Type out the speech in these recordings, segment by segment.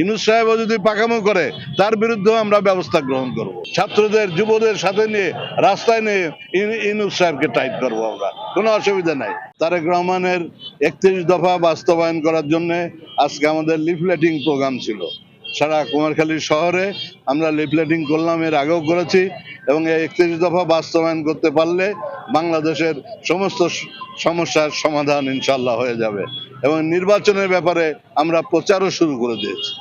ইনুস সাহেবও যদি পাকামো করে, তার বিরুদ্ধেও আমরা ব্যবস্থা গ্রহণ করব। ছাত্রদের, যুবদের সাথে নিয়ে, রাস্তায় নিয়ে ইন- ইনুস সাহেবকে টাইট করব আমরা। কোনো অসুবিধা নাই। তারেক রহমানের একত্রিশ দফা বাস্তবায়ন করার জন্য আজকে আমাদের লিফলেটিং প্রোগ্রাম ছিল। সারা কুমারখালী শহরে আমরা লিফলেটিং করলাম, এর আগেও করেছি, এবং এই একত্রিশ দফা বাস্তবায়ন করতে পারলে বাংলাদেশের সমস্ত সমস্যার সমাধান ইনশাল্লাহ হয়ে যাবে। এবং নির্বাচনের ব্যাপারে আমরা প্রচারও শুরু করে দিয়েছি।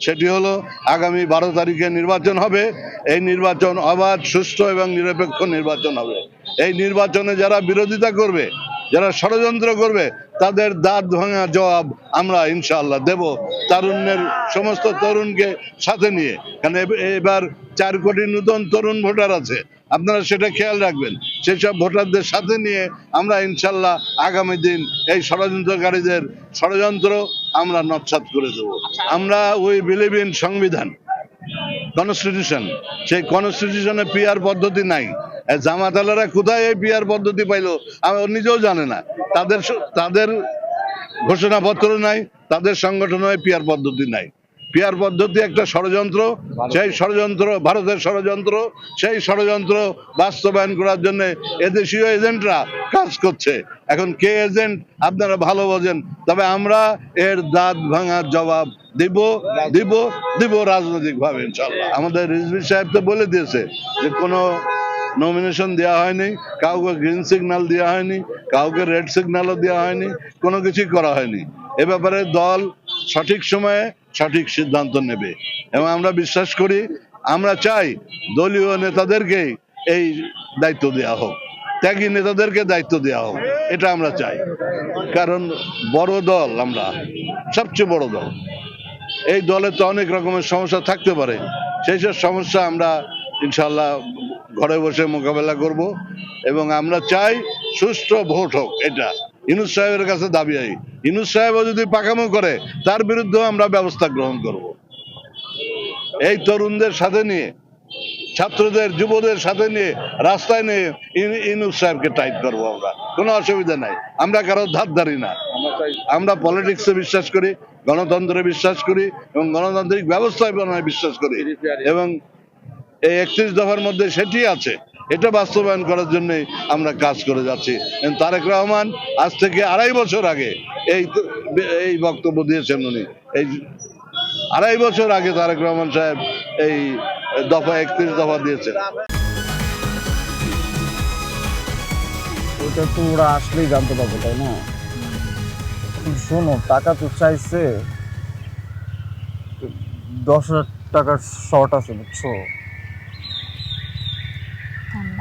সেটি হলো আগামী বারো তারিখে নির্বাচন হবে। এই নির্বাচন অবাধ, সুষ্ঠু এবং নিরপেক্ষ নির্বাচন হবে। এই নির্বাচনে যারা বিরোধিতা করবে, যারা ষড়যন্ত্র করবে, তাদের দাঁত ভাঙা জবাব আমরা ইনশাল্লাহ দেব তারুণ্যের সমস্ত তরুণকে সাথে নিয়ে। কারণ এব- এবার চার কোটি নতুন তরুণ ভোটার আছে। আপনারা সেটা খেয়াল রাখবেন। সেই সব ভোটারদের সাথে নিয়ে আমরা ইনশাল্লাহ আগামী দিন এই ষড়যন্ত্রকারীদের ষড়যন্ত্র আমরা নৎসাত করে দেব। আমরা উই বিলিভ ইন সংবিধান কনস্টিটিউশন সেই কনস্টিটিউশনে পিয়ার পদ্ধতি নাই। জামাতালারা কোথায় এই পিয়ার পদ্ধতি পাইলো আমি নিজেও জানে না। তাদের তাদের ঘোষণাপত্র নাই তাদের সংগঠনে পিয়ার পদ্ধতি নাই। পিয়ার পদ্ধতি একটা ষড়যন্ত্র, সেই ষড়যন্ত্র ভারতের ষড়যন্ত্র, সেই ষড়যন্ত্র বাস্তবায়ন করার জন্য এদেশীয় এজেন্টরা কাজ করছে। এখন কে এজেন্ট? আপনারা ভালো বোঝেন। তবে আমরা এর দাঁত ভাঙার জবাব দিব দিব দিব রাজনৈতিক ভাবে ইনশাল্লাহ আমাদের রিজভি সাহেব তো বলে দিয়েছে যে কোনো নমিনেশন দেওয়া হয়নি, কাউকে গ্রিন সিগন্যাল দেওয়া হয়নি, কাউকে রেড সিগন্যালও দেওয়া হয়নি, কোনো কিছুই করা হয়নি। এ ব্যাপারে দল সঠিক সময়ে সঠিক সিদ্ধান্ত নেবে। এবং আমরা বিশ্বাস করি, আমরা চাই দলীয় নেতাদেরকে এই দায়িত্ব দেওয়া হোক, ত্যাগী নেতাদেরকে দায়িত্ব দেওয়া হোক, এটা আমরা চাই। কারণ বড় দল আমরা, সবচেয়ে বড় দল। এই দলে তো অনেক রকমের সমস্যা থাকতে পারে। সেই সব সমস্যা আমরা ইনশাল্লাহ ঘরে বসে মোকাবেলা করব। এবং আমরা চাই সুষ্ঠু ভোট হোক, এটা। ইনুস সাহেবের কাছে দাবি আই। ইনুস সাহেবও যদি পাকামো করে তার বিরুদ্ধেও আমরা ব্যবস্থা গ্রহণ করব। এই তরুণদের সাথে নিয়ে ছাত্রদের যুবদের সাথে নিয়ে রাস্তায় নিয়ে ইন- ইনুস সাহেবকে টাইট করব আমরা। কোনো অসুবিধা নাই। আমরা কারও ধার ধারি না। আমরা পলিটিক্সে বিশ্বাস করি গণতন্ত্রে বিশ্বাস করি এবং গণতান্ত্রিক ব্যবস্থাপনায় বিশ্বাস করি। এবং এই একত্রিশ দফার মধ্যে সেটি আছে। এটা বাস্তবায়ন করার জন্য আমরা কাজ করে যাচ্ছি। তারেক রহমান আজ থেকে আড়াই বছর আগে এই এই বক্তব্য দিয়েছেন উনি। এই আড়াই বছর আগে তারেক রহমান সাহেব এই দফা একত্রিশ দফা দিয়েছেন। ওটা তো ওরা আসলেই জানতে পারবে, তাই না? শোনো, টাকা তো চাইছে, দশ হাজার টাকার শর্ট আছে, বুঝছ?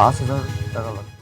পড়ছে পাঁচ হাজার টাকা লাগবে